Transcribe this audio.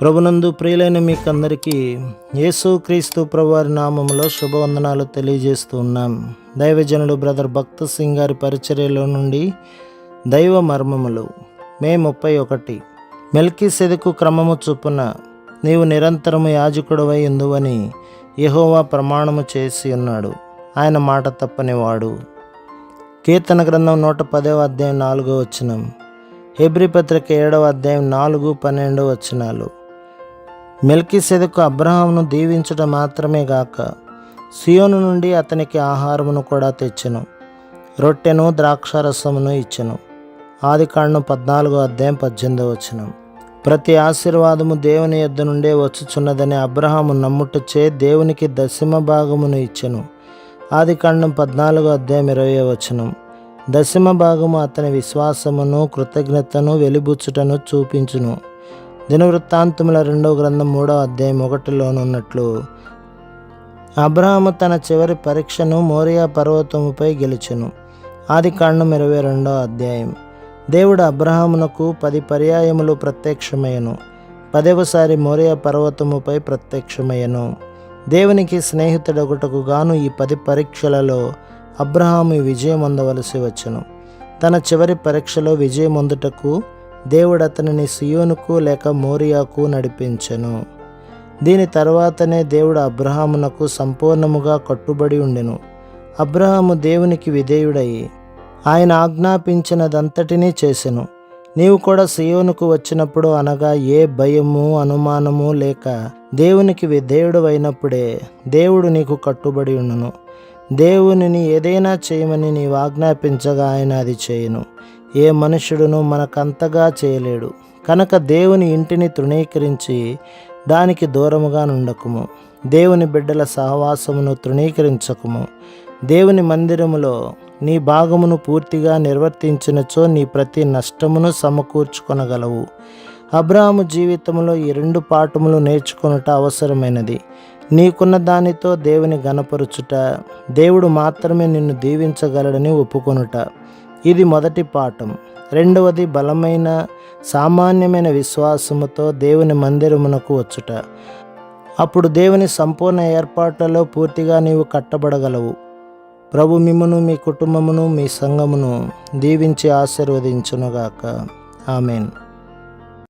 ప్రభునందు ప్రియులైన మీకందరికీ యేసుక్రీస్తు ప్రభువారి నామములో శుభవందనాలు తెలియజేస్తూ ఉన్నాం. దైవజనుడు బ్రదర్ భక్త సింగ్ గారి పరిచర్యలో నుండి దైవ మర్మములు మే ముప్పై ఒకటి. మెల్కి సెదుకు క్రమము చొప్పున నీవు నిరంతరము యాజకుడవై ఉందని యహోవా ప్రమాణము చేసి ఉన్నాడు. ఆయన మాట తప్పనివాడు కీర్తన గ్రంథం నూట పదవ అధ్యాయం నాలుగో వచనం. హెబ్రి పత్రిక ఏడవ అధ్యాయం నాలుగు పన్నెండు వచనాలు. మెల్కి సెదకు అబ్రహామును దీవించడం మాత్రమే గాక సియోను నుండి అతనికి ఆహారమును కూడా తెచ్చెను. రొట్టెను ద్రాక్షారసమును ఇచ్చెను. ఆది కాండం పద్నాలుగో అధ్యాయం పద్దెనిమిదో వచ్చిన ప్రతి ఆశీర్వాదము దేవుని యొద్ద నుండే వచ్చుచున్నదని అబ్రహాము నమ్ముటచే దేవునికి దశమ భాగమును ఇచ్చెను. ఆది కాండం పద్నాలుగో అధ్యాయం ఇరవై వచనం. దశమ భాగము అతని విశ్వాసమును కృతజ్ఞతను వెలిబుచ్చుటను చూపించును. దినవృత్తాంతముల రెండవ గ్రంథం మూడవ అధ్యాయం ఒకటిలోనున్నట్లు అబ్రహాము తన చివరి పరీక్షను మోరియా పర్వతముపై గెలిచెను. ఆది కాండం ఇరవై రెండవ అధ్యాయం. దేవుడు అబ్రహామునకు పది పర్యాయములు ప్రత్యక్షమయ్యను పదవసారి మోరియా పర్వతముపై ప్రత్యక్షమయ్యను. దేవునికి స్నేహితుడొకటకు గాను ఈ పది పరీక్షలలో అబ్రహాము విజయం అందవలసి వచ్చను. తన చివరి పరీక్షలో విజయం అందుటకు దేవుడు అతనిని సియోనుకు లేక మోరియాకు నడిపించెను. దీని తర్వాతనే దేవుడు అబ్రహామునకు సంపూర్ణముగా కట్టుబడి ఉండెను. అబ్రహాము దేవునికి విధేయుడయి ఆయన ఆజ్ఞాపించినదంతటినీ చేసెను. నీవు కూడా సియోనుకు వచ్చినప్పుడు అనగా ఏ భయము అనుమానము లేక దేవునికి విధేయుడు అయినప్పుడే దేవుడు నీకు కట్టుబడి ఉండును. దేవునిని ఏదైనా చేయమని నీవు ఆజ్ఞాపించగా ఆయన అది చేయను. ఏ మనుషుడును మనకంతగా చేయలేడు. కనుక దేవుని ఇంటిని తృణీకరించి దానికి దూరముగా నుండకుము. దేవుని బిడ్డల సహవాసమును తృణీకరించకుము. దేవుని మందిరములో నీ భాగమును పూర్తిగా నిర్వర్తించినచో నీ ప్రతి నష్టమును సమకూర్చుకొనగలవు. అబ్రాహాము జీవితంలో ఈ రెండు పాఠములు నేర్చుకొనుట అవసరమైనది. నీకున్న దానితో దేవుని గనపరుచుట దేవుడు మాత్రమే నిన్ను దీవించగలడని ఒప్పుకొనుట. ఇది మొదటి పాఠం. రెండవది బలమైన సామాన్యమైన విశ్వాసముతో దేవుని మందిరమునకు వచ్చుట. అప్పుడు దేవుని సంపూర్ణ ఏర్పాట్లలో పూర్తిగా నీవు కట్టబడగలవు. ప్రభు మిమ్మును మీ కుటుంబమును మీ సంఘమును దీవించి ఆశీర్వదించునుగాక. ఆమెన్.